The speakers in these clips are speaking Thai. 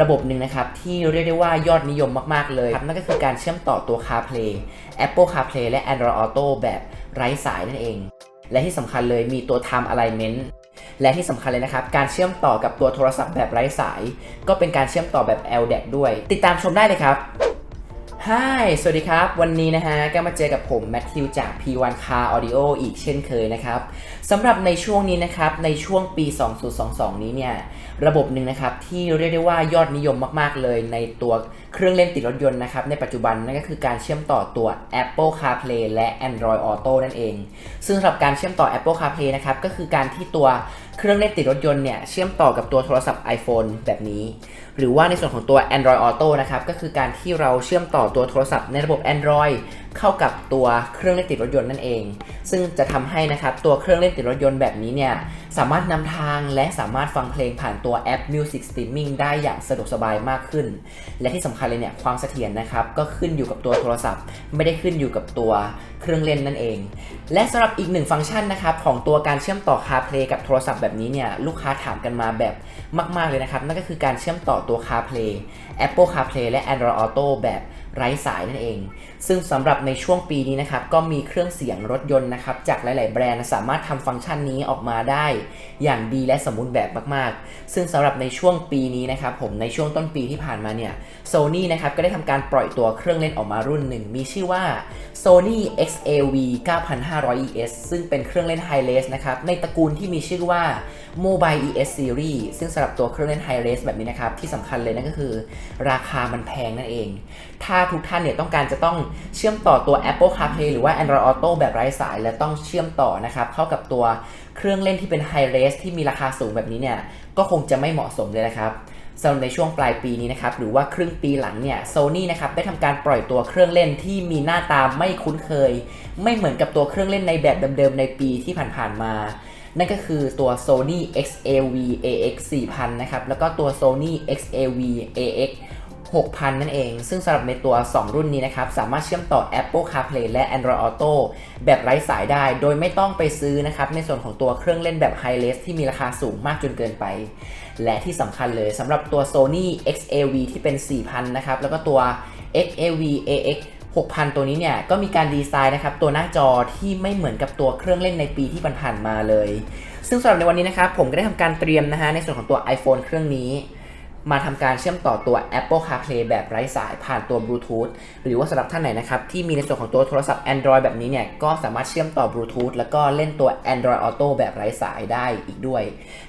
ระบบหนึ่งนะครับ ที่เรียกได้ว่ายอดนิยมมากๆเลยครับนั่นก็คือการเชื่อมต่อตัว CarPlay Apple CarPlay และ Android Auto แบบไร้สายนั่นเอง และที่สำคัญเลยมีตัว Time Alignment และที่สำคัญเลยนะครับ การเชื่อมต่อกับตัวโทรศัพท์แบบไร้สาย ก็เป็นการเชื่อมต่อแบบ LDAC ด้วย ติดตามชมได้เลยครับ Hi สวัสดีครับ วันนี้นะฮะ ก็มาเจอกับผม แมทธิวจาก P1 Car Audio อีกเช่นเคยนะครับสำหรับในช่วงนี้นะครับ ในช่วงปี 2022 นี้เนี่ย ระบบหนึ่งนะครับ ที่เรียกได้ว่ายอดนิยมมาก ๆ เลยในตัวเครื่องเล่นติดรถยนต์นะครับ ในปัจจุบันนั่นก็คือการเชื่อมต่อตัว Apple CarPlay และ Android Auto นั่นเอง ซึ่งสำหรับการเชื่อมต่อ Apple CarPlay นะครับ ก็คือการที่ตัว เครื่องเล่นติดรถยนต์เนี่ยเชื่อมต่อกับตัวโทรศัพท์ iPhone แบบนี้ หรือว่าในส่วนของตัว Android Auto นะครับก็คือการที่เราเชื่อมต่อตัวโทรศัพท์ในระบบ Android เข้ากับตัวเครื่องเล่นติดรถยนต์นั่นเอง ซึ่งจะทำให้นะครับตัวเครื่องเล่นติดรถยนต์แบบนี้เนี่ยสามารถนำทางและสามารถฟังเพลงผ่านตัวแอป Music Streaming ได้อย่างสะดวกสบายมากขึ้น และที่สำคัญเลยเนี่ยความเสถียรนะครับก็ขึ้นอยู่กับตัวโทรศัพท์ ไม่ได้ขึ้นอยู่กับตัวเครื่องเล่นนั่นเอง และสำหรับอีกหนึ่งฟังก์ชันนะครับของตัวการเชื่อมต่อ CarPlay กับโทรศัพท์แบบนี้เนี่ยลูกค้าถามกันมาแบบมาก ๆ เลยนะครับ นั่นก็คือการเชื่อมต่อตัว CarPlay Apple CarPlay และ Android Auto แบบไร้สายนั่นเอง ซึ่งสำหรับในช่วงปีนี้นะครับก็มีเครื่องเสียงรถยนต์นะครับจากหลาย ๆ แบรนด์สามารถทำฟังก์ชันนี้ออกมาได้อย่างดีและสมบูรณ์แบบมาก ๆ ซึ่งสำหรับในช่วงปีนี้นะครับผมในช่วงต้นปีที่ผ่านมาเนี่ย Sony นะครับก็ได้ทำการปล่อยตัวเครื่องเล่นออกมารุ่นหนึ่ง มีชื่อว่า Sony XAV 9500 ES ซึ่งเป็นเครื่องเล่น Hi-Res นะครับในตระกูลที่มีชื่อว่า Mobile ES Series ซึ่งสำหรับตัวเครื่องเล่น Hi-Res แบบนี้นะครับ ที่สำคัญเลยนั่นก็คือ ราคามันแพงนั่นเอง ถ้าทุกท่านเนี่ยต้องการจะต้องเชื่อมต่อตัว Apple CarPlay หรือว่า Android Auto แบบไร้สาย และต้องเชื่อมต่อนะครับเข้ากับตัวเครื่องเล่นที่เป็น Hi-Res ที่มีราคาสูงแบบนี้เนี่ยก็คงจะไม่เหมาะสมเลยนะครับสำหรับในช่วงปลายปีนี้นะครับหรือว่าครึ่งปีหลังเนี่ยโซนี่นะครับได้ทำการปล่อยตัวเครื่องเล่นที่มีหน้าตาไม่คุ้นเคย ไม่เหมือนกับตัวเครื่องเล่นในแบบเดิมๆในปีที่ผ่านๆมา นั่นก็คือตัว Sony XAV AX 4000 นะครับ แล้วก็ตัว Sony XAV AX 6,000 นั่นเอง ซึ่งสำหรับในตัว 2 รุ่นนี้นะครับ สามารถเชื่อมต่อ Apple CarPlay และ Android Auto แบบไร้สายได้ โดยไม่ต้องไปซื้อนะครับ ในส่วนของตัวเครื่องเล่นแบบ Hi-Res ที่มีราคาสูงมากจนเกินไป และที่สำคัญเลยสำหรับตัว Sony XAV ที่เป็น 4,000 นะครับ แล้วก็ตัว XAV AX 6,000 ตัวนี้เนี่ยก็มีการดีไซน์นะครับตัวหน้าจอที่ไม่เหมือนกับตัวเครื่องเล่นในปีที่ผ่านๆมาเลย ซึ่งสำหรับในวันนี้นะครับผมก็ได้ทำการเตรียมนะฮะในส่วนของตัว iPhone เครื่องนี้ มาทำการเชื่อมต่อตัว Apple CarPlay แบบไร้สายผ่านตัว Bluetooth หรือว่าสำหรับท่านไหนนะครับที่มีในส่วนของตัวโทรศัพท์ Android แบบนี้เนี่ยก็สามารถเชื่อมต่อ Bluetooth แล้วก็เล่นตัว Android Auto แบบไร้สายได้อีกด้วย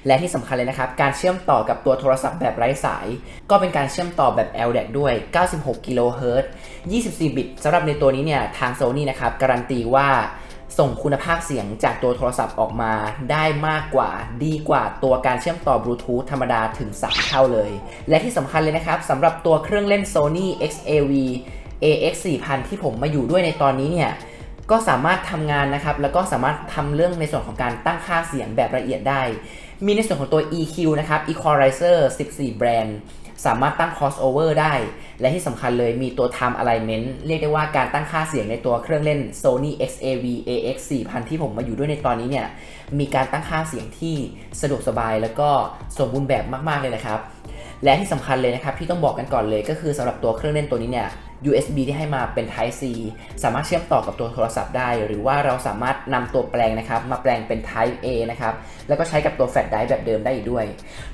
และที่สำคัญเลยนะครับการเชื่อมต่อกับตัวโทรศัพท์แบบไร้สาย ก็เป็นการเชื่อมต่อแบบ LDAC ด้วย 96กิโลเฮิรตซ์24 บิตสำหรับในตัวนี้เนี่ยทาง Sony นะครับการันตีว่า ส่งคุณภาพเสียงจากตัวโทรศัพท์ออกมาได้มากกว่าดีกว่าตัวการเชื่อมต่อบลูทูธธรรมดาถึง 3 เท่าเลย และที่สำคัญเลยนะครับสำหรับตัวเครื่องเล่น Sony XAV AX 4000 ที่ผมมาอยู่ด้วยในตอนนี้เนี่ยก็สามารถทำงานนะครับ แล้วก็สามารถทำเรื่องในส่วนของการตั้งค่าเสียงแบบละเอียดได้ มีในส่วนของตัว EQ นะครับ Equalizer 14 แบรนด์ สามารถตั้ง crossover ได้ และที่สำคัญเลยมีตัว time alignment เรียกได้ว่าการตั้งค่าเสียงในตัวเครื่องเล่น Sony XAV AX 4000 ที่ผมมาอยู่ด้วยในตอนนี้เนี่ยมีการตั้งค่าเสียงที่สะดวกสบายแล้วก็สมบูรณ์แบบมาก ๆ เลยนะครับ และที่สำคัญเลยนะครับที่ต้องบอกกันก่อนเลยก็คือสำหรับตัวเครื่องเล่นตัวนี้เนี่ย USB ที่ให้มาเป็น Type C สามารถเชื่อมต่อกับตัวโทรศัพท์ได้ หรือว่าเราสามารถนำตัวแปลงนะครับ มาแปลงเป็น Type A นะครับ แล้วก็ใช้กับตัวแฟลชไดรฟ์แบบเดิมได้อีกด้วย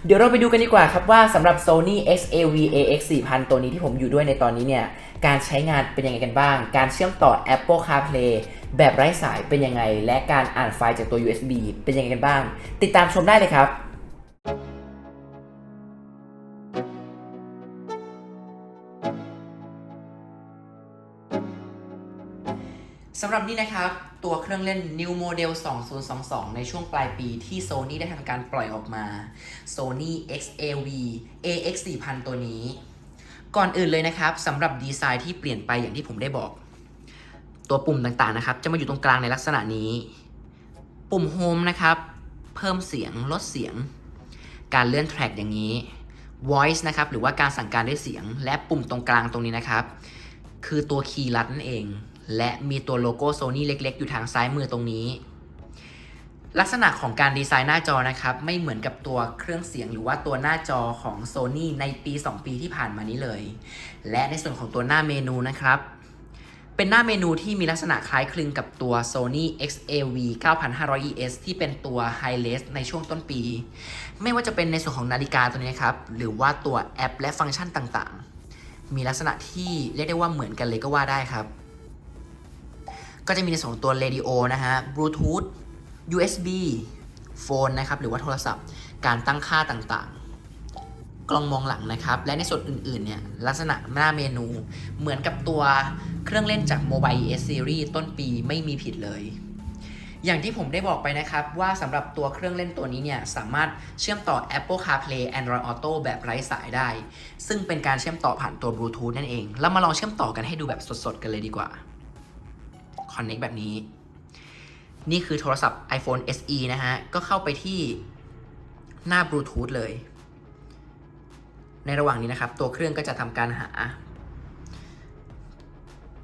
เดี๋ยวเราไปดูกันดีกว่าครับว่าสำหรับ Sony XAV AX 4000 ตัวนี้ที่ผมอยู่ด้วยในตอนนี้เนี่ย การใช้งานเป็นยังไงกันบ้าง การเชื่อมต่อ Apple CarPlay แบบไร้สายเป็นยังไง และการอ่านไฟล์จากตัว USB เป็นยังไงกันบ้าง ติดตามชมได้เลยครับ สำหรับนี่นะครับ ตัวเครื่องเล่น New Model 2022 ในช่วงปลายปีที่ Sony ได้ทำการปล่อยออกมา Sony XAV AX 4000 ตัวนี้ ก่อนอื่นเลยนะครับสำหรับดีไซน์ที่เปลี่ยนไปอย่างที่ผมได้บอก ตัวปุ่มต่างๆนะครับ จะมาอยู่ตรงกลางในลักษณะนี้ ปุ่ม Home นะครับ เพิ่มเสียงลดเสียง การเลื่อนแทร็กอย่างนี้ Voice นะครับหรือว่าการสั่งการด้วยเสียง และปุ่มตรงกลางตรงนี้นะครับ คือตัวคีย์ลัดนั่นเอง และมีตัวโลโก้ Sony เล็ก ๆ อยู่ทางซ้ายมือตรงนี้ ลักษณะของการดีไซน์หน้าจอนะครับ ไม่เหมือนกับตัวเครื่องเสียงหรือว่าตัวหน้าจอของ Sony ในปี 2 ปีที่ผ่านมานี้เลย และในส่วนของตัวหน้าเมนูนะครับ เป็นหน้าเมนูที่มีลักษณะคล้ายคลึงกับตัว Sony XAV 9500 ES ที่เป็นตัว High r e s ในช่วงต้นปี ไม่ว่าจะเป็นในส่วนของนาฬิกาตัวนี้ครับ หรือว่าตัวแอปและฟังก์ชันต่างๆ มีลักษณะที่เรียกได้ว่าเหมือนกันเลยก็ว่าได้ครับ ก็จะมีในส่วนของตัว Radio นะฮะ Bluetooth USB โฟนนะครับหรือว่าโทรศัพท์ การตั้งค่าต่างๆ กล้องมองหลังนะครับ และในส่วนอื่นๆเนี่ยลักษณะหน้าเมนู เหมือนกับตัวเครื่องเล่นจาก Mobile ES Series ต้นปีไม่มีผิดเลย อย่างที่ผมได้บอกไปนะครับว่าสำหรับตัวเครื่องเล่นตัวนี้เนี่ยสามารถเชื่อมต่อ Apple CarPlay Android Auto แบบไร้สายได้ ซึ่งเป็นการเชื่อมต่อผ่านตัว Bluetooth นั่นเองเรามาลองเชื่อมต่อกันให้ดูแบบสดๆกันเลยดีกว่า Connect แบบนี้ นี่คือโทรศัพท์ iPhone SE นะฮะ ก็เข้าไปที่หน้า Bluetooth เลย ในระหว่างนี้นะครับ ตัวเครื่องก็จะทำการหา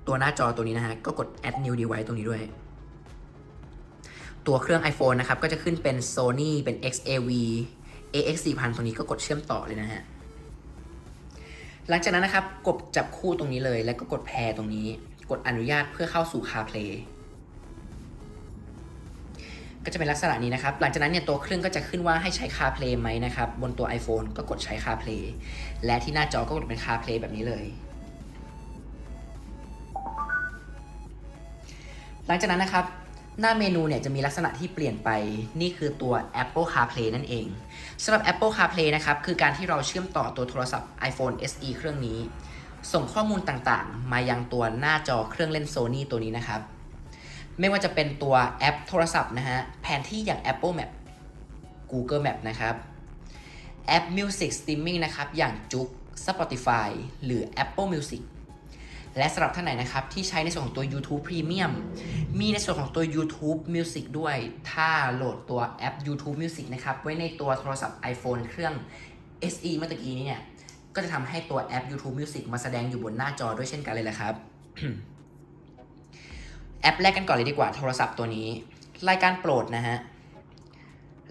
ตัวหน้าจอตัวนี้นะฮะ ก็กด add new device ตรงนี้ด้วย ตัวเครื่อง iPhone นะครับ ก็จะขึ้นเป็น Sony เป็น XAV AX 4000ตรงนี้ก็กดเชื่อมต่อเลยนะฮะ หลังจากนั้นนะครับ กดจับคู่ตรงนี้เลย แล้วก็กดแพรตรงนี้ กดอนุญาตเพื่อเข้าสู่ CarPlay ก็จะเป็นลักษณะนี้นะครับ หลังจากนั้นเนี่ยตัวเครื่องก็จะขึ้นว่าให้ใช้ CarPlay ไหมนะครับ บนตัว iPhone ก็กดใช้ CarPlay และที่หน้าจอก็กดเป็น CarPlay แบบนี้เลย หลังจากนั้นนะครับ หน้าเมนูเนี่ยจะมีลักษณะที่เปลี่ยนไปนี่คือตัว Apple CarPlay นั่นเองสำหรับ Apple CarPlay นะครับ คือการที่เราเชื่อมต่อตัวโทรศัพท์ iPhone SE เครื่องนี้ ส่งข้อมูลต่างๆ มายังตัวหน้าจอเครื่องเล่น Sony ตัวนี้นะครับ ไม่ว่าจะเป็นตัวแอปโทรศัพท์นะฮะ แผนที่อย่าง Apple Map Google Map นะครับ แอป Music Streaming นะครับ อย่างจุก Spotify หรือ Apple Music และสำหรับท่านไหนนะครับ ที่ใช้ในส่วนของตัว YouTube Premium มีในส่วนของตัว YouTube Music ด้วย ถ้าโหลดตัวแอป YouTube Music นะครับ ไว้ในตัวโทรศัพท์ iPhone เครื่อง SE เมื่อตะกี้นี้เนี่ย ก็จะทำให้ตัวแอป YouTube Music มาแสดงอยู่บนหน้าจอด้วยเช่นกันเลยแหละครับ แอปแรกกันก่อนเลยดีกว่าโทรศัพท์ตัวนี้ รายการโปรดนะฮะ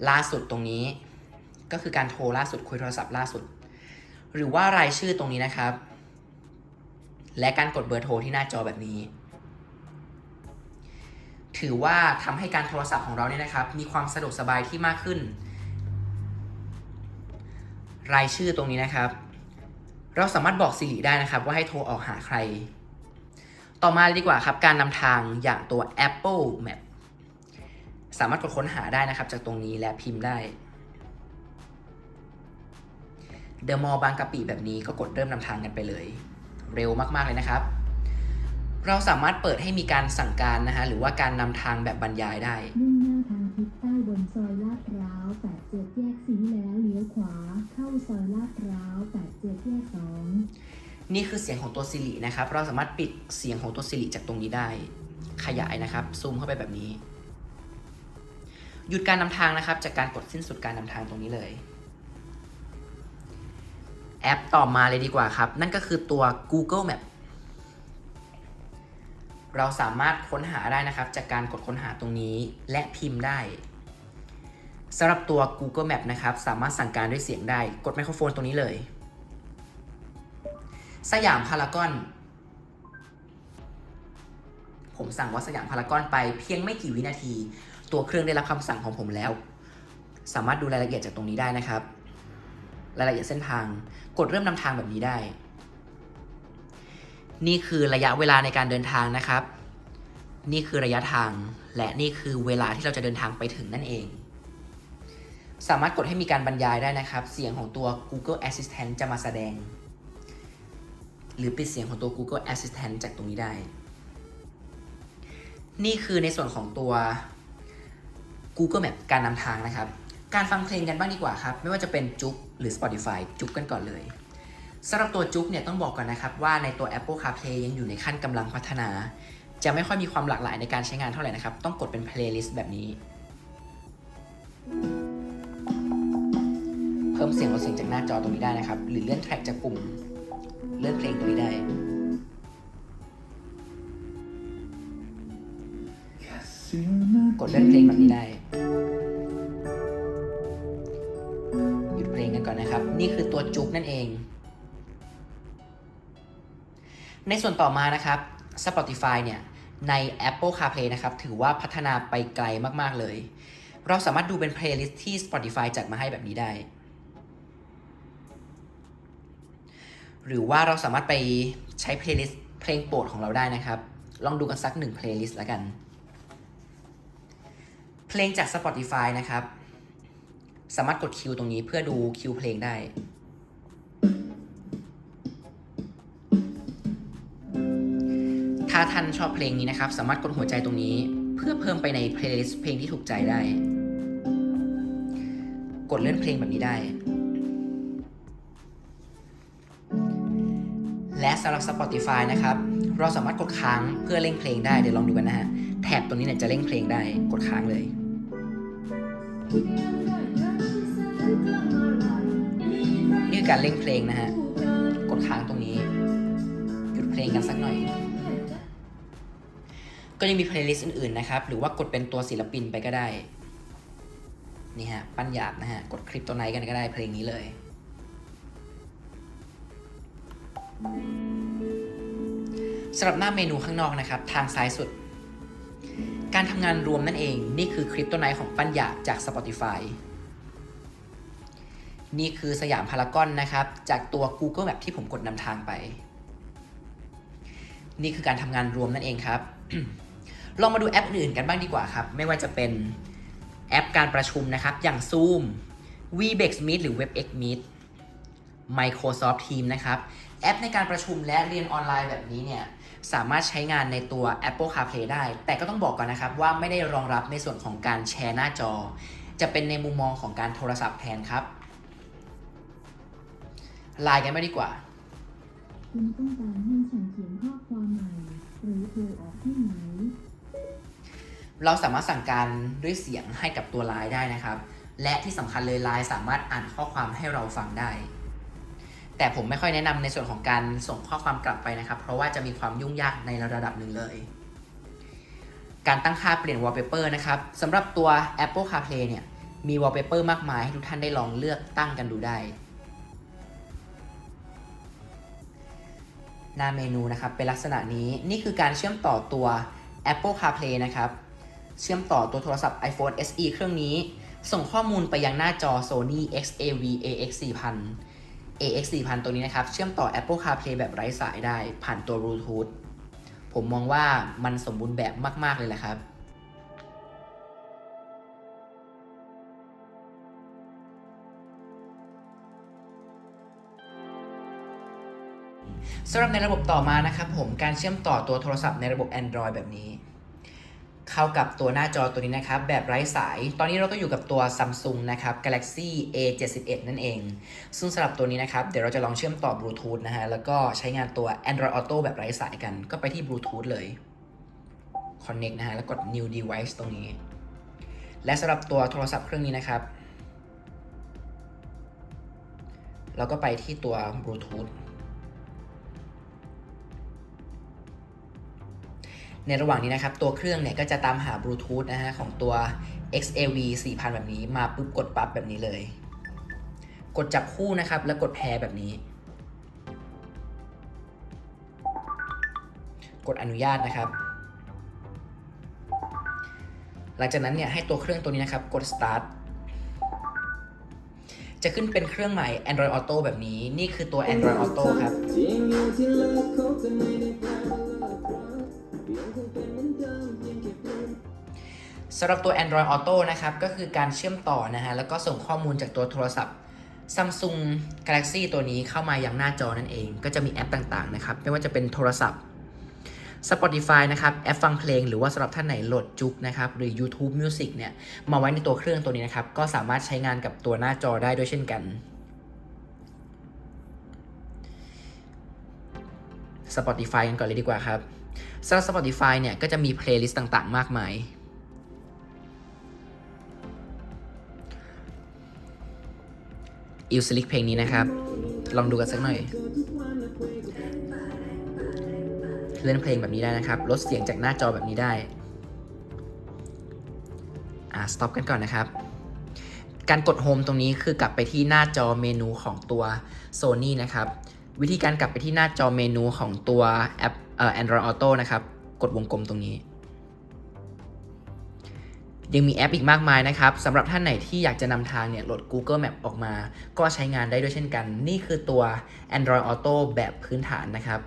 ล่าสุดตรงนี้ ก็คือการโทรล่าสุดคุยโทรศัพท์ล่าสุด หรือว่ารายชื่อตรงนี้นะครับ และการกดเบอร์โทรที่หน้าจอแบบนี้ ถือว่าทำให้การโทรศัพท์ของเราเนี่ยนะครับ มีความสะดวกสบายที่มากขึ้น รายชื่อตรงนี้นะครับ เราสามารถบอก Siri ได้นะครับ ว่าให้โทรออกหาใคร ต่อมาดีกว่าครับ การนำทางอย่างตัว Apple Map สามารถกดค้นหาได้นะครับ จากตรงนี้และพิมพ์ได้ เดอะมอลล์บางกะปิแบบนี้ก็กดเริ่มนำทางกันไปเลย เร็วมาก ๆ เลยนะครับ เราสามารถเปิดให้มีการสั่งการนะฮะหรือว่าการนำทางแบบบรรยายได้มุ่งหน้าทางทิศใต้บนซอยลาดพร้าว8เจ็ดแยกสีแล้วเลี้ยวขวา เข้าซอยลาดพร้าว8เจ็ดแยกสองนี่คือเสียงของตัว Siri นะครับ เราสามารถปิดเสียงของตัว Siri จากตรงนี้ได้ ขยายนะครับ ซูมเข้าไปแบบนี้ หยุดการนำทางนะครับ จากการกดสิ้นสุดการนำทางตรงนี้เลย แอปต่อมาเลยดีกว่าครับ นั่นก็คือตัว Google Map เราสามารถค้นหาได้นะครับ จากการกดค้นหาตรงนี้และพิมพ์ได้ สำหรับตัว Google Map นะครับ สามารถสั่งการด้วยเสียงได้ กดไมโครโฟนตรงนี้เลย สยามพารากอน ผมสั่งว่าสยามพารากอนไปเพียงไม่กี่วินาที ตัวเครื่องได้รับคำสั่งของผมแล้ว สามารถดูรายละเอียดจากตรงนี้ได้นะครับ รายละเอียดเส้นทาง กดเริ่มนำทางแบบนี้ได้ นี่คือระยะเวลาในการเดินทางนะครับ นี่คือระยะทาง และนี่คือเวลาที่เราจะเดินทางไปถึงนั่นเอง สามารถกดให้มีการบรรยายได้นะครับ เสียงของตัว Google Assistant จะมาแสดง หรือปิดเสียงของตัว Google Assistant จากตรงนี้ได้ นี่คือในส่วนของตัว Google Map การนำทางนะครับ การฟังเพลงกันบ้างดีกว่าครับ ไม่ว่าจะเป็นจุ๊กหรือ Spotify จุ๊กกันก่อนเลยสำหรับตัวจุ๊กเนี่ยต้องบอกก่อนนะครับว่าในตัว Apple CarPlay ยังอยู่ในขั้นกำลังพัฒนา จะไม่ค่อยมีความหลากหลายในการใช้งานเท่าไหร่นะครับ ต้องกดเป็น playlist แบบนี้ พิ่มเสียงลดเสียงจากหน้าจอตรงนี้ได้นะครับ หรือเลื่อนแทร็กจากปุ่มเลื่อนเพลงตรงนี้ได้กดเลื่อนเพลงแบบนี้ได้ หยุดเพลงกันก่อนนะครับ นี่คือตัวจุกนั่นเอง ในส่วนต่อมานะครับ Spotify เนี่ยใน Apple CarPlay นะครับ ถือว่าพัฒนาไปไกลมาก ๆ เลย เราสามารถดูเป็นเพลย์ลิสต์ที่ Spotify จัดมาให้แบบนี้ได้ หรือว่าเราสามารถไปใช้ playlist เพลงโปรดของเราได้นะครับ ลองดูกันสักหนึ่ง playlist แล้วกัน เพลงจาก Spotify นะครับ สามารถกดคิวตรงนี้เพื่อดูคิวเพลงได้ถ้าท่านชอบเพลงนี้นะครับ สามารถกดหัวใจตรงนี้ เพื่อเพิ่มไปใน playlist เพลงที่ถูกใจได้ กดเลื่อนเพลงแบบนี้ได้ และสำหรับ Spotify นะครับ เราสามารถกดค้างเพื่อเล่งเพลงได้ เดี๋ยวลองดูกันนะฮะแถบตรงนี้เนี่ยจะเล่งเพลงได้ กดค้างเลย นี่คือการเล่งเพลงนะฮะ กดค้างตรงนี้ หยุดเพลงกันสักหน่อย ก็ยังมีเพลย์ลิสต์อื่นๆนะครับ หรือว่ากดเป็นตัวศิลปินไปก็ได้ นี่ฮะ ปั้นหยาบนะฮะ กดคลิปตัวไหนกันก็ได้เพลงนี้เลย สำหรับหน้าเมนูข้างนอกนะครับ ทางซ้ายสุด การทำงานรวมนั่นเอง นี่คือคลิปตัวไหนของปั้นหยาจาก Spotify นี่คือสยามพารากอนนะครับ จากตัว Google Map ที่ผมกดนำทางไป นี่คือการทำงานรวมนั่นเองครับ ลองมาดูแอปอื่นกันบ้างดีกว่าครับ ไม่ว่าจะเป็นแอปการประชุมนะครับ อย่าง Zoom Webex Meet หรือ WebEx Meet Microsoft Teams นะครับ แอปในการประชุมและเรียนออนไลน์แบบนี้เนี่ยสามารถใช้งานในตัว Apple CarPlay ได้ แต่ก็ต้องบอกก่อนนะครับว่าไม่ได้รองรับในส่วนของการแชร์หน้าจอ จะเป็นในมุมมองของการโทรศัพท์แทนครับไลน์กันไม่ดีกว่าคุณต้องการให้ฉันเขียนข้อความใหม่หรือโทรออกที่ไหนเราสามารถสั่งการด้วยเสียงให้กับตัวไลน์ได้นะครับ และที่สำคัญเลยไลน์สามารถอ่านข้อความให้เราฟังได้ แต่ผมไม่ค่อยแนะนำในส่วนของการส่งข้อความกลับไปนะครับ เพราะว่าจะมีความยุ่งยากในระดับหนึ่งเลย การตั้งค่าเปลี่ยน wallpaper นะครับสำหรับตัว Apple CarPlay เนี่ยมี wallpaper มากมายให้ทุกท่านได้ลองเลือกตั้งกันดูได้ หน้าเมนูนะครับเป็นลักษณะนี้นี่คือการเชื่อมต่อตัว Apple CarPlay นะครับเชื่อมต่อตัวโทรศัพท์ iPhone SE เครื่องนี้ ส่งข้อมูลไปยังหน้าจอ Sony XAV AX 4000 AX 4000 ตัวนี้นะครับ เชื่อมต่อ Apple CarPlay แบบไร้สายได้ ผ่านตัว Bluetooth ผมมองว่ามันสมบูรณ์แบบมาก ๆ เลยแหละครับ สำหรับในระบบต่อมานะครับผมการเชื่อมต่อตัวโทรศัพท์ในระบบ Android แบบนี้ เข้ากับตัวหน้าจอตัวนี้นะครับ แบบไร้สาย ตอนนี้เราก็อยู่กับตัว Samsung นะครับ Galaxy A71 นั่นเอง ซึ่งสำหรับตัวนี้นะครับ เดี๋ยวเราจะลองเชื่อมต่อบลูทูธนะฮะ แล้วก็ใช้งานตัว Android Auto แบบไร้สายกัน ก็ไปที่บลูทูธเลย Connect นะฮะ แล้วกด New Device ตรงนี้ และสำหรับตัวโทรศัพท์เครื่องนี้นะครับ เราก็ไปที่ตัวบลูทูธ ในระหว่างนี้นะครับ ตัวเครื่องเนี่ยก็จะตามหาบลูทูธนะฮะของตัว XAV 4000 แบบนี้ มาปุ๊บกดปั๊บแบบนี้เลย กดจับคู่นะครับ แล้วกดแพรแบบนี้ กดอนุญาตนะครับ หลังจากนั้นเนี่ยให้ตัวเครื่องตัวนี้นะครับ กด start จะขึ้นเป็นเครื่องใหม่ Android Auto แบบนี้ นี่คือตัว Android Auto ครับ สำหรับตัว Android Auto นะครับ ก็คือการเชื่อมต่อนะฮะ แล้วก็ส่งข้อมูลจากตัวโทรศัพท์ Samsung Galaxy ตัวนี้เข้ามายังหน้าจอนั่นเอง ก็จะมีแอปต่างๆ นะครับ ไม่ว่าจะเป็นโทรศัพท์ Spotify นะครับ แอปฟังเพลง หรือว่าสำหรับท่านไหนโหลดจุกนะครับ หรือ YouTube Music เนี่ย มาไว้ในตัวเครื่องตัวนี้นะครับ ก็สามารถใช้งานกับตัวหน้าจอได้ด้วยเช่นกัน Spotify กันก่อนเลยดีกว่าครับสำหรับ Spotify เนี่ยก็จะมีเพลย์ลิสต์ต่างๆ มากมาย อิลสลิกเพลงนี้นะครับ ลองดูกันสักหน่อย เล่นเพลงแบบนี้ได้นะครับ ลดเสียงจากหน้าจอแบบนี้ได้ อ่าสต็อปกันก่อนนะครับ การกด Home ตรงนี้คือกลับไปที่หน้าจอเมนูของตัว Sony นะครับ วิธีการกลับไปที่หน้าจอเมนูของตัวแอปเอ่อ Android Auto นะครับ กดวงกลมตรงนี้ ยังมีแอปอีกมากมายนะครับสำหรับท่านไหนที่อยากจะนำทางเนี่ยโหลด Google Map ออกมา ก็ใช้งานได้ด้วยเช่นกัน นี่คือตัว Android Auto แบบพื้นฐานนะครับ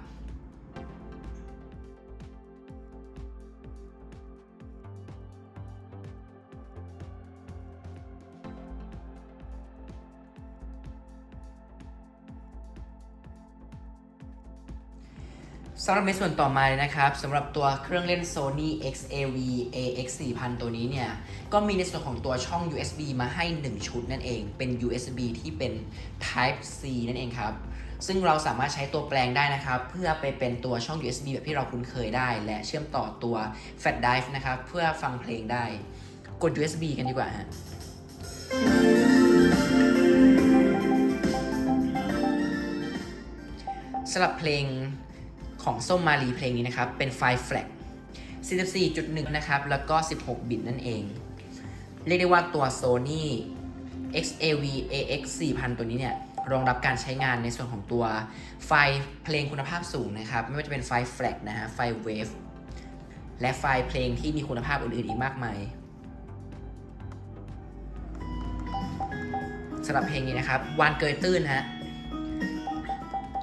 สำหรับในส่วนต่อมาเลยนะครับสำหรับตัวเครื่องเล่น Sony XAV AX 4000 ตัวนี้เนี่ย ก็มีในส่วนของตัวช่อง USB มาให้ 1 ชุดนั่นเอง เป็น USB ที่เป็น Type C นั่นเองครับ ซึ่งเราสามารถใช้ตัวแปลงได้นะครับ เพื่อไปเป็นตัวช่อง USB แบบที่เราคุ้นเคยได้ และเชื่อมต่อตัว Flash Drive นะครับ เพื่อฟังเพลงได้ กด USB กันดีกว่าฮะสำหรับเพลง ของส้มมาลีเพลงนี้นะครับ เป็นไฟล์แฟลก44.1 นะครับ แล้วก็ 16 บิตนั่นเอง เรียกได้ว่าตัว Sony XAV AX 4000 ตัวนี้เนี่ย รองรับการใช้งานในส่วนของตัวไฟล์เพลงคุณภาพสูงนะครับ ไม่ว่าจะเป็นไฟล์แฟลกนะฮะ ไฟล์ Wave และไฟล์เพลงที่มีคุณภาพอื่นๆ อีกมากมายสำหรับเพลงนี้นะครับ วานเกยตื้นฮะ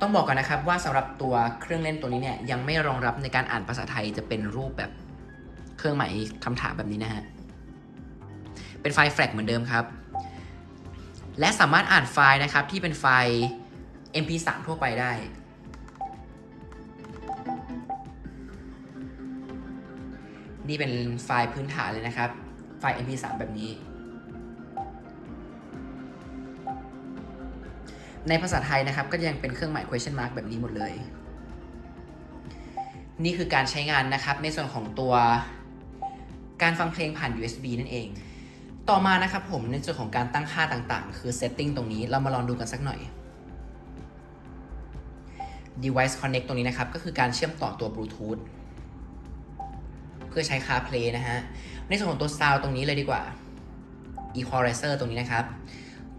ต้องบอกก่อนนะครับว่าสำหรับตัวเครื่องเล่นตัวนี้เนี่ยยังไม่รองรับในการอ่านภาษาไทยจะเป็นรูปแบบเครื่องหมายคำถามแบบนี้นะฮะ เป็นไฟล์แฟลกเหมือนเดิมครับ และสามารถอ่านไฟล์นะครับที่เป็นไฟล์ MP3 ทั่วไปได้ นี่เป็นไฟล์พื้นฐานเลยนะครับ ไฟล์ MP3 แบบนี้ ในภาษาไทยนะครับก็ยังเป็นเครื่องหมาย question mark แบบนี้หมดเลย นี่คือการใช้งานนะครับในส่วนของตัวการฟังเพลงผ่าน USB นั่นเอง ต่อมานะครับผมในส่วนของการตั้งค่าต่างๆ คือ setting ตรงนี้เรามาลองดูกันสักหน่อย device connect ตรงนี้นะครับ ก็คือการเชื่อมต่อตัว Bluetooth เพื่อใช้ CarPlay นะฮะ ในส่วนของตัว sound ตรงนี้เลยดีกว่า equalizer ตรงนี้นะครับ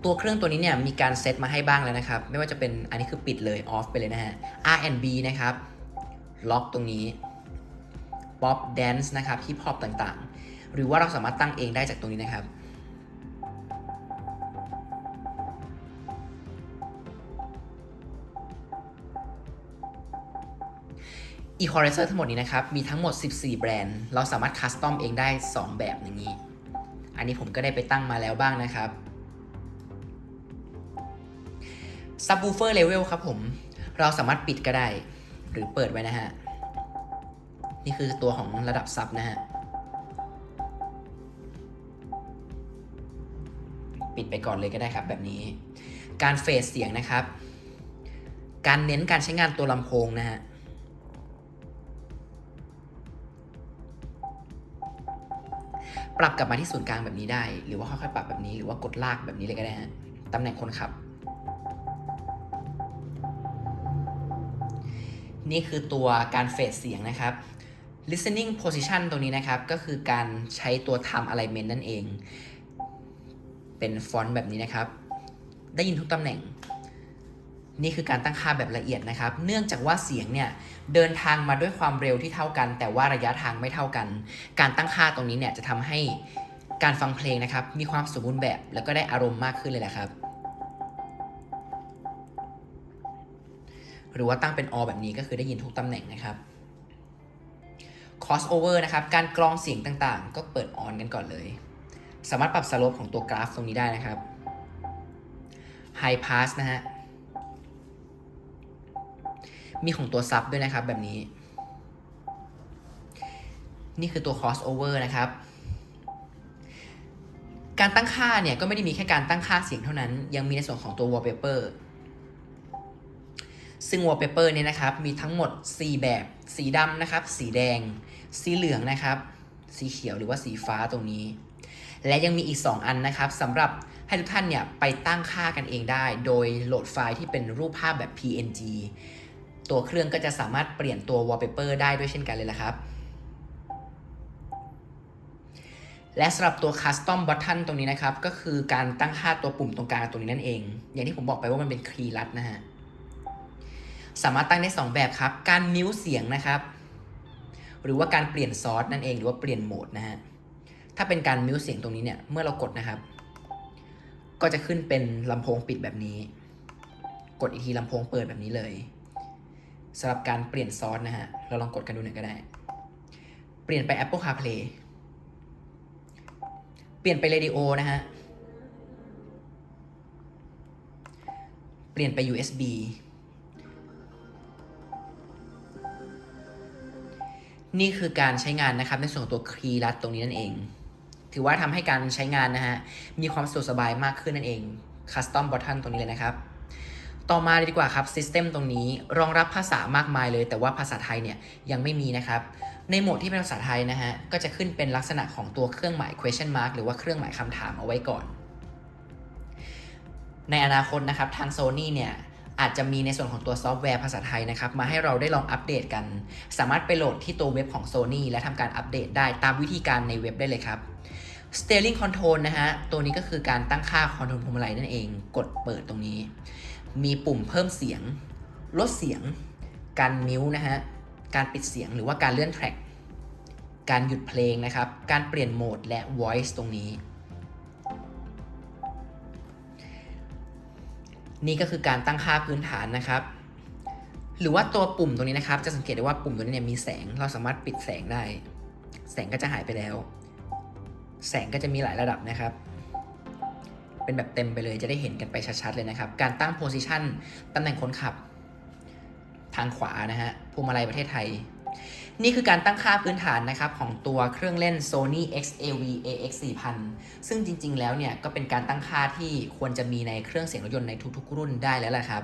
ตัวเครื่องตัวนี้เนี่ยมีการเซตมาให้บ้างแล้วนะครับ ไม่ว่าจะเป็นอันนี้คือปิดเลยออฟไปเลยนะฮะ R&B นะครับ ล็อกตรงนี้ป๊อปแดนซ์นะครับฮิปฮอปต่างๆ หรือว่าเราสามารถตั้งเองได้จากตรงนี้นะครับ Equalizer ทั้งหมดนี้นะครับ มีทั้งหมด 14 แบรนด์ เราสามารถคัสตอมเองได้ 2 แบบอย่างนี้ อันนี้ผมก็ได้ไปตั้งมาแล้วบ้างนะครับ Subwoofer Level ครับผม เราสามารถปิดก็ได้ หรือเปิดไว้นะฮะ นี่คือตัวของระดับซับนะฮะ ปิดไปก่อนเลยก็ได้ครับแบบนี้ การเฟสเสียงนะครับ การเน้นการใช้งานตัวลำโพงนะฮะปรับกลับมาที่ศูนย์กลางแบบนี้ได้ หรือว่าค่อยๆปรับแบบนี้หรือว่ากดลากแบบนี้เลยก็ได้ฮะตำแหน่งคนขับ นี่คือตัวการเฟดเสียงนะครับ listening position ตรงนี้นะครับ ก็คือการใช้ตัว time alignment นั่นเอง เป็นฟอนต์แบบนี้นะครับ ได้ยินทุกตำแหน่ง นี่คือการตั้งค่าแบบละเอียดนะครับ เนื่องจากว่าเสียงเนี่ย เดินทางมาด้วยความเร็วที่เท่ากัน แต่ว่าระยะทางไม่เท่ากัน การตั้งค่าตรงนี้เนี่ยจะทำให้การฟังเพลงนะครับ มีความสมบูรณ์แบบ แล้วก็ได้อารมณ์มากขึ้นเลยแหละครับ หรือว่าตั้งเป็น all แบบนี้ก็คือได้ยินทุกตำแหน่งนะครับ crossover นะครับ การกรองเสียงต่างๆ ก็เปิด on กันก่อนเลย สามารถปรับสโลปของตัวกราฟตรงนี้ได้นะครับ high pass นะฮะ มีของตัวซับด้วยนะครับแบบนี้ นี่คือตัว crossover นะครับการตั้งค่าเนี่ยก็ไม่ได้มีแค่การตั้งค่าเสียงเท่านั้น ยังมีในส่วนของตัว wallpaper ซึ่ง wallpaper เนี่ยนะครับมีทั้งหมด 4 แบบ สีดำนะครับ สีแดง สีเหลืองนะครับ สีเขียวหรือว่าสีฟ้าตรงนี้ และยังมีอีก 2 อันนะครับสำหรับให้ทุกท่านเนี่ยไปตั้งค่ากันเองได้ โดยโหลดไฟล์ที่เป็นรูปภาพแบบ PNG ตัวเครื่องก็จะสามารถเปลี่ยนตัว wallpaper ได้ด้วยเช่นกันเลยละครับและสำหรับตัว Custom Button ตรงนี้นะครับ ก็คือการตั้งค่าตัวปุ่มตรงกลางตรงนี้นั่นเอง อย่างที่ผมบอกไปว่ามันเป็นคีย์ลัดนะฮะ สามารถตั้งได้ 2 แบบครับ การมิวเสียงนะครับ หรือว่าการเปลี่ยนซอสนั่นเองหรือว่าเปลี่ยนโหมดนะฮะ ถ้าเป็นการมิวเสียงตรงนี้เนี่ย เมื่อเรากดนะครับ ก็จะขึ้นเป็นลำโพงปิดแบบนี้ กดอีกทีลำโพงเปิดแบบนี้เลยสำหรับการเปลี่ยนซอสนะฮะ เราลองกดกันดูหน่อยก็ได้ เปลี่ยนไป Apple CarPlay เปลี่ยนไป Radio นะฮะ เปลี่ยนไป USB นี่คือการใช้งานนะครับในส่วนของตัวคีย์ลัดตรงนี้นั่นเอง ถือว่าทำให้การใช้งานนะฮะมีความสะดวกสบายมากขึ้นนั่นเอง Custom Button ตรงนี้เลยนะครับ ต่อมาเลยดีกว่าครับ System ตรงนี้รองรับภาษามากมายเลย แต่ว่าภาษาไทยเนี่ยยังไม่มีนะครับ ในโหมดที่เป็นภาษาไทยนะฮะก็จะขึ้นเป็นลักษณะของตัวเครื่องหมาย question mark หรือว่าเครื่องหมายคำถามเอาไว้ก่อน ในอนาคตนะครับทาง Sony เนี่ย อาจจะมีในส่วนของตัวซอฟต์แวร์ภาษาไทยนะครับมาให้เราได้ลองอัปเดตกัน สามารถไปโหลดที่ตัวเว็บของ Sony และทำการอัปเดตได้ตามวิธีการในเว็บได้เลยครับ Steering Control นะฮะ ตัวนี้ก็คือการตั้งค่าคอนโทรลพวงมาลัยนั่นเอง กดเปิดตรงนี้ มีปุ่มเพิ่มเสียง ลดเสียง การมิวนะฮะ การปิดเสียงหรือว่าการเลื่อนแทร็กการหยุดเพลงนะครับ การเปลี่ยนโหมดและ voice ตรงนี้ นี่ก็คือการตั้งค่าพื้นฐานนะครับ หรือว่าตัวปุ่มตรงนี้นะครับ จะสังเกตได้ว่าปุ่มตัวนี้เนี่ยมีแสง เราสามารถปิดแสงได้ แสงก็จะหายไปแล้ว แสงก็จะมีหลายระดับนะครับ เป็นแบบเต็มไปเลยจะได้เห็นกันไปชัดๆเลยนะครับ การตั้งโพซิชันตำแหน่งคนขับ ทางขวานะฮะพวงมาลัยประเทศไทย นี่คือการตั้งค่าพื้นฐานนะครับของตัวเครื่องเล่น Sony XAV AX 4000 ซึ่งจริงๆ แล้วเนี่ยก็เป็นการตั้งค่าที่ควรจะมีในเครื่องเสียงรถยนต์ในทุกๆ รุ่นได้แล้วแหละครับ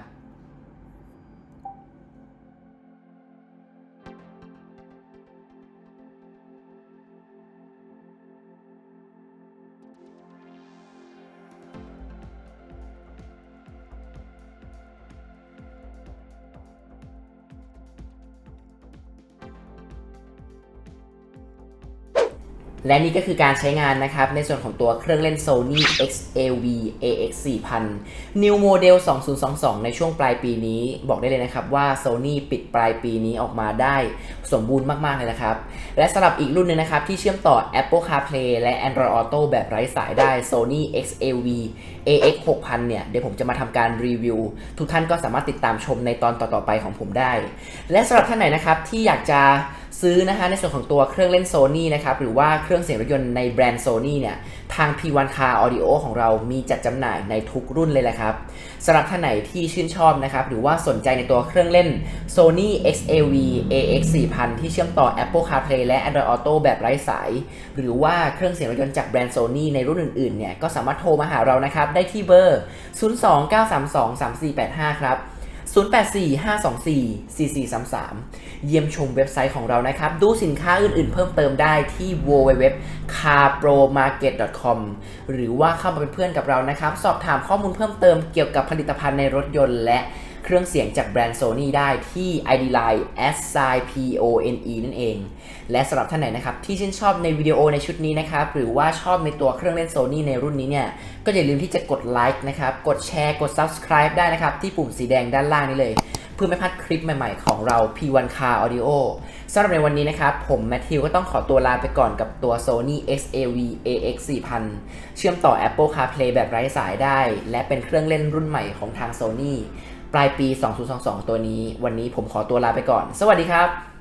และนี่ก็คือการใช้งานนะครับ ในส่วนของตัวเครื่องเล่น Sony XAV AX 4000 New Model 2022 ในช่วงปลายปีนี้ บอกได้เลยนะครับว่า Sony ปิดปลายปีนี้ออกมาได้สมบูรณ์มาก ๆ เลยนะครับ และสำหรับอีกรุ่นหนึงนะครับ ที่เชื่อมต่อ Apple CarPlay และ Android Auto แบบไร้สายได้ Sony XAV AX 6000 เนี่ย เดี๋ยวผมจะมาทำการรีวิว ทุกท่านก็สามารถติดตามชมในตอนต่อๆไปของผมได้ และสำหรับท่านไหนนะครับที่อยากจะ ซื้อนะฮะในส่วนของตัวเครื่องเล่น Sony นะครับหรือว่าเครื่องเสียงรถยนต์ในแบรนด์ Sony เนี่ยทาง P1 Car Audio ของเรามีจัดจำหน่ายในทุกรุ่นเลยแหละครับสำหรับท่านไหนที่ชื่นชอบนะครับหรือว่าสนใจในตัวเครื่องเล่น Sony XAV AX 4000 ที่เชื่อมต่อ Apple CarPlay และ Android Auto แบบไร้สาย หรือว่าเครื่องเสียงรถยนต์จากแบรนด์ Sony ในรุ่นอื่นๆเนี่ยก็สามารถโทรมาหาเรานะครับได้ที่เบอร์ 029323485 ครับ 0845244433 เยี่ยมชมเว็บไซต์ของเรานะครับ ดูสินค้าอื่นๆเพิ่มเติมได้ที่ www.carpromarket.com หรือว่าเข้ามาเป็นเพื่อนกับเรานะครับ สอบถามข้อมูลเพิ่มเติมเกี่ยวกับผลิตภัณฑ์ในรถยนต์และ เครื่องเสียงจากแบรนด์ Sony ได้ที่ ID Line s i p o n e นั่นเอง และสำหรับท่านไหนนะครับที่ชื่นชอบในวิดีโอในชุดนี้นะครับหรือว่าชอบในตัวเครื่องเล่น Sony ในรุ่นนี้เนี่ยก็อย่าลืมที่จะกดไลค์นะครับกดแชร์กด Subscribe ได้นะครับที่ปุ่มสีแดงด้านล่างนี้เลย เพื่อไม่พลาดคลิปใหม่ๆของเรา P1 Car Audio สำหรับในวันนี้นะครับผมแมทธิวก็ต้องขอตัวลาไปก่อนกับตัว Sony XAV AX 4000 เชื่อมต่อ Apple CarPlay แบบไร้สายได้ และเป็นเครื่องเล่นรุ่นใหม่ของทาง Sony ปลายปี 2022 ตัวนี้ วันนี้ผมขอตัวลาไปก่อน สวัสดีครับ